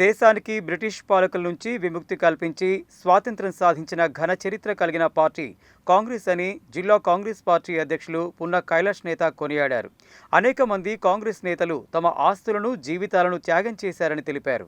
దేశానికి బ్రిటిష్ పాలకుల నుంచి విముక్తి కల్పించి స్వాతంత్ర్యం సాధించిన ఘన చరిత్ర కలిగిన పార్టీ కాంగ్రెస్ అని జిల్లా కాంగ్రెస్ పార్టీ అధ్యక్షులు పున్న కైలాష్ నేత కొనియాడారు. అనేక మంది కాంగ్రెస్ నేతలు తమ ఆస్తులను జీవితాలను త్యాగం చేశారని తెలిపారు.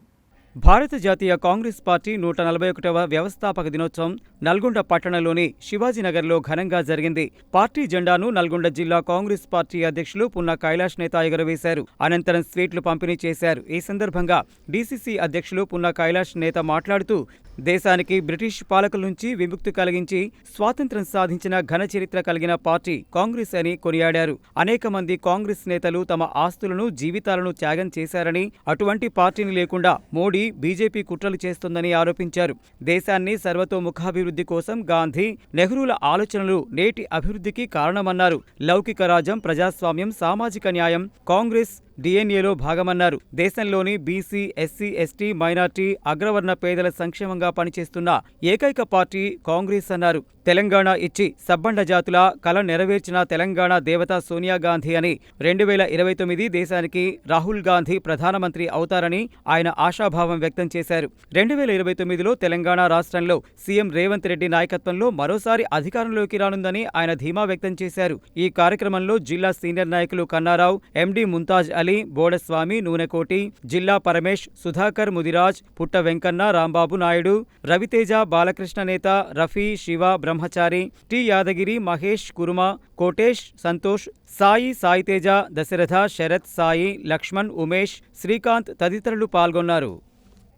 భారత జాతీయ కాంగ్రెస్ పార్టీ నూట నలభై ఒకటవ వ్యవస్థాపక దినోత్సవం నల్గొండ పట్టణంలోని శివాజీనగర్లో ఘనంగా జరిగింది. పార్టీ జెండాను నల్గొండ జిల్లా కాంగ్రెస్ పార్టీ అధ్యక్షులు పున్న కైలాష్ నేత ఎగురవేశారు. అనంతరం స్వీట్లు పంపిణీ చేశారు. ఈ సందర్భంగా డీసీసీ అధ్యక్షులు పున్న కైలాష్ నేత మాట్లాడుతూ దేశానికి బ్రిటిష్ పాలకుల నుంచి విముక్తి కలిగించి స్వాతంత్ర్యం సాధించిన ఘన చరిత్ర కలిగిన పార్టీ కాంగ్రెస్ అని కొనియాడారు. అనేక మంది కాంగ్రెస్ నేతలు తమ ఆస్తులను జీవితాలను త్యాగం చేశారని అటువంటి పార్టీని లేకుండా మోడీ బీజేపీ కుట్రలు చేస్తోందని ఆరోపించారు. దేశాన్ని సర్వతోముఖాభివృద్ధి కోసం గాంధీ నెహ్రూల ఆలోచనలు నేటి అభివృద్ధికి కారణమన్నారు. లౌకిక రాజ్యం ప్రజాస్వామ్యం సామాజిక న్యాయం కాంగ్రెస్ డిఎన్ఏలో భాగమన్నారు. దేశంలోని బీసీ ఎస్సీ ఎస్టీ మైనార్టీ అగ్రవర్ణ పేదల సంక్షేమంగా పనిచేస్తున్న ఏకైక పార్టీ కాంగ్రెస్ అన్నారు. తెలంగాణ ఇచ్చి సబ్బండ జాతుల కల నెరవేర్చిన తెలంగాణ దేవత సోనియా గాంధీ అని రెండు వేల ఇరవై తొమ్మిది దేశానికి రాహుల్ గాంధీ ప్రధానమంత్రి అవుతారని ఆయన ఆశాభావం వ్యక్తం చేశారు. రెండు వేల ఇరవై తొమ్మిదిలో తెలంగాణ రాష్ట్రంలో సీఎం రేవంత్ రెడ్డి నాయకత్వంలో మరోసారి అధికారంలోకి రానుందని ఆయన ధీమా వ్యక్తం చేశారు. ఈ కార్యక్రమంలో జిల్లా సీనియర్ నాయకులు కన్నారావు ఎండి ముంతాజ్ అలీ బోడస్వామి నూనెకోటి జిల్లా పరమేష్ సుధాకర్ ముదిరాజ్ పుట్ట వెంకన్న రాంబాబు నాయుడు రవితేజ బాలకృష్ణ నేత రఫీ శివ బ్రహ్మ బ్రహ్మచారి టి యాదగిరి మహేష్ కురుమ కోటేష్ సంతోష్ సాయి సాయితేజ దశరథ శరత్ సాయి లక్ష్మణ్ ఉమేష్ శ్రీకాంత్ తదితరులు పాల్గొన్నారు.